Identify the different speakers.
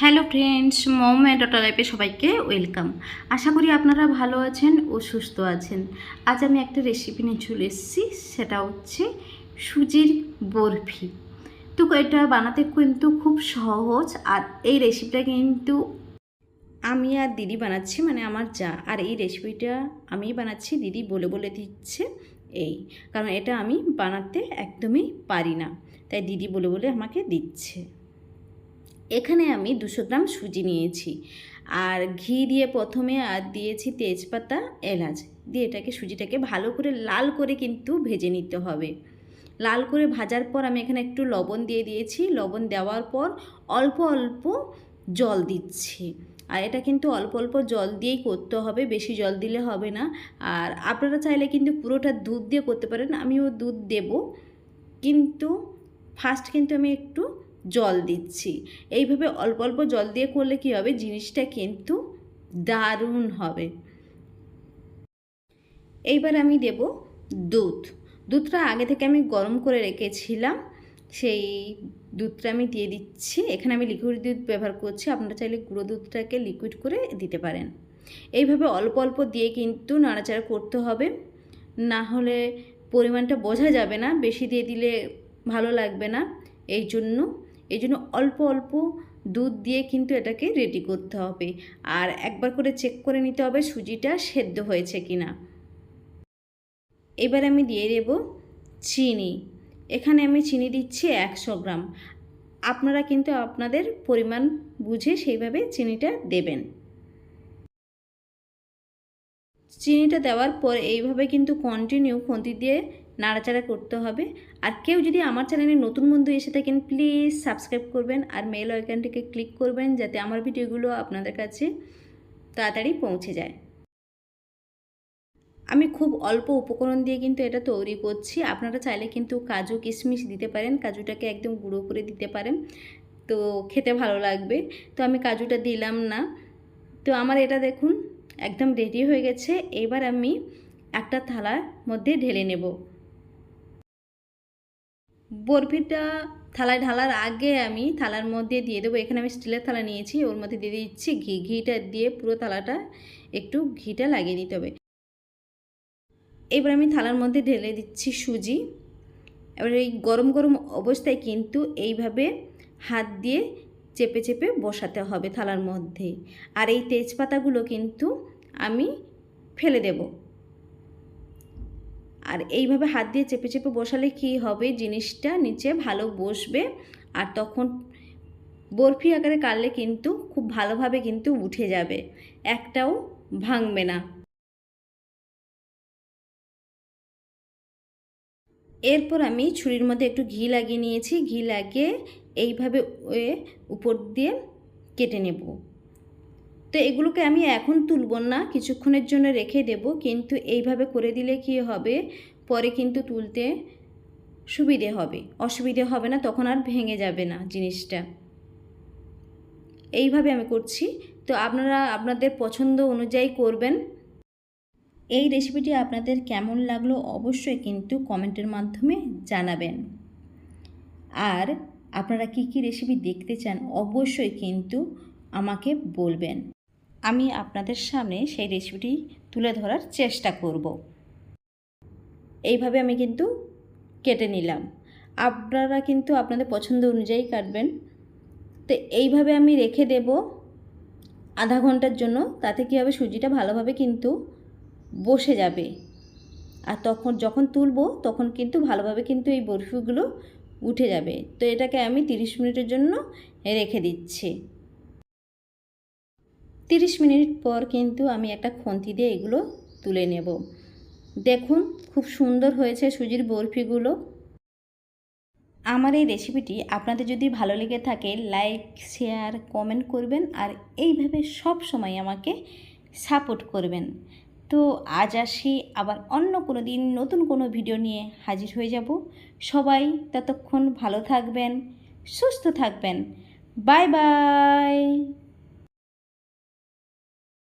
Speaker 1: Hello friends, মম ডটা লাইফে সবাইকে welcome. আশা করি আপনারা ভালো আছেন ও সুস্থ আছেন। আজ আমি একটা রেসিপি নিয়ে চলে এসেছি, সেটা হচ্ছে সুজির বরফি। তো এটা বানাতে কিন্তু খুব সহজ, আর এই রেসিপিটা কিন্তু আমি আর দিদি বানাচ্ছি মানে আমার যা। আর এই রেসিপিটা আমি বানাচ্ছি, দিদি বলে বলে দিচ্ছে এই। কারণ এটা আমি বানাতে একদমই পারি না। তাই দিদি বলে বলে আমাকে দিচ্ছে। এখানে আমি দুশো গ্রাম সুজি নিয়েছি। আর ঘি দিয়ে প্রথমে, আর দিয়েছি তেজপাতা, এলাচ। দিয়ে এটাকে, সুজিটাকে ভালো করে লাল করে কিন্তু ভেজে নিতে হবে। লাল করে ভাজার পর আমি এখানে একটু লবণ দিয়ে দিয়েছি। লবণ দেওয়ার পর অল্প অল্প জল দিচ্ছি। আর এটা কিন্তু অল্প অল্প জল দিয়েই করতে হবে। বেশি জল দিলে হবে না। আর আপনারা চাইলে কিন্তু পুরোটা দুধ দিয়ে করতে পারেন। আমিও দুধ দেব। কিন্তু ফার্স্ট কিন্তু আমি একটু জল দিচ্ছি। এইভাবে অল্প অল্প জল দিয়ে করলে কি হবে? জিনিসটা কিন্তু দারুণ হবে। এইবার আমি দেব দুধ। দুধটা আগে থেকে আমি গরম করে রেখেছিলাম। সেই দুধটা আমি দিয়ে দিচ্ছি। এখানে আমি লিকুইড দুধ ব্যবহার করছি। আপনারা চাইলে গুঁড়ো দুধটাকে লিকুইড করে দিতে পারেন। এইভাবে অল্প অল্প দিয়ে কিন্তু নাড়াচাড়া করতে হবে। না হলে পরিমাণটা বোঝা যাবে না। বেশি দিয়ে দিলে ভালো লাগবে না। এই জন্য এই জন্য অল্প অল্প দুধ দিয়ে কিন্তু এটাকে রেডি করতে হবে। আর একবার করে চেক করে নিতে হবে সুজিটা সেদ্ধ হয়েছে কি না এবার আমি দিয়ে দেব চিনি। এখানে আমি চিনি দিচ্ছি একশো গ্রাম। আপনারা কিন্তু আপনাদের পরিমাণ বুঝে সেইভাবে চিনিটা দেবেন। চিনিটা দেওয়ার পর এইভাবে কিন্তু কন্টিনিউ খুন্তি দিয়ে নাড়াচাড়া করতে হবে। আর কেউ যদি আমার চ্যানেলে নতুন বন্ধু এসে থাকেন প্লিজ সাবস্ক্রাইব করবেন আর মেল আইকনটিকে ক্লিক করবেন যাতে আমার ভিডিওগুলো আপনাদের কাছে তাড়াতাড়ি পৌঁছে যায়। আমি খুব অল্প উপকরণ দিয়ে কিন্তু এটা তৈরি করছি। আপনারা চাইলে কিন্তু কাজু কিশমিশ দিতে পারেন, কাজুটাকে একদম গুঁড়ো করে দিতে পারেন। তো খেতে ভালো লাগবে। তো আমি কাজুটা দিলাম না। তো আমার এটা দেখুন, একদম রেডি হয়ে গেছে। এবার আমি একটা থালার মধ্যে ঢেলে নেব। বরফিটা থালায় ঢালার আগে আমি থালার মধ্যে দিয়ে দেবো। এখানে আমি স্টিলের থালা নিয়েছি, ওর মধ্যে দিয়ে দিচ্ছি ঘি। ঘিটা দিয়ে পুরো থালাটা একটু ঘিটা লাগিয়ে দিতে হবে। এবার আমি থালার মধ্যে ঢেলে দিচ্ছি সুজি। এবার এই গরম গরম অবস্থায় কিন্তু এইভাবে হাত দিয়ে চেপে চেপে বসাতে হবে থালার মধ্যে। আর এই তেজপাতাগুলো কিন্তু আমি ফেলে দেব। আর এইভাবে হাত দিয়ে চেপে চেপে বসালে কি হবে? জিনিসটা নিচে ভালো বসবে। আর তখন বরফি আকারে কাটলে কিন্তু খুব ভালোভাবে কিন্তু উঠে যাবে। একটাও ভাঙবে না। এরপর আমি ছুরির মধ্যে একটু ঘি লাগিয়ে নিয়েছি। ঘি লাগিয়ে এইভাবে উপর দিয়ে কেটে নেব। তো এগুলোকে আমি এখন তুলব না, কিছুক্ষণের জন্য রেখে দেব, কিন্তু এইভাবে করে দিলে কি হবে? পরে কিন্তু তুলতে সুবিধে হবে। অসুবিধে হবে না, তখন আর ভেঙে যাবে না জিনিসটা। এইভাবে আমি করছি। তো আপনারা আপনাদের পছন্দ অনুযায়ী করবেন। এই রেসিপিটি আপনাদের কেমন লাগল অবশ্যই কিন্তু কমেন্টের মাধ্যমে জানাবেন। আর আপনারা কি কি রেসিপি দেখতে চান অবশ্যই কিন্তু আমাকে বলবেন। আমি আপনাদের সামনে সেই রেসিপিটি তুলে ধরার চেষ্টা করব। এইভাবে আমি কিন্তু কেটে নিলাম। আপনারা কিন্তু আপনাদের পছন্দ অনুযায়ী কাটবেন। তো এইভাবে আমি রেখে দেব আধা ঘণ্টার জন্য। তাতে কী হবে? সুজিটা ভালোভাবে কিন্তু বসে যাবে। আর তখন যখন তুলবো, তখন কিন্তু ভালোভাবে কিন্তু এই বরফিগুলো উঠে যাবে। তো এটাকে আমি 30 মিনিটের জন্য রেখে দিচ্ছি। 30 মিনিট পর কিন্তু আমি একটা খন্তি দিয়ে এগুলো তুলে নেব। দেখুন, খুব সুন্দর হয়েছে সুজির বরফিগুলো। আমার এই রেসিপিটি আপনাদের যদি ভালো লেগে থাকে, লাইক, শেয়ার, কমেন্ট করবেন আর এইভাবে সব সময় আমাকে সাপোর্ট করবেন। তো আজ আসি, আবার অন্য কোনো দিন নতুন কোনো ভিডিও নিয়ে হাজির হয়ে যাব। সবাই ততক্ষণ ভালো থাকবেন, সুস্থ থাকবেন। Bye bye!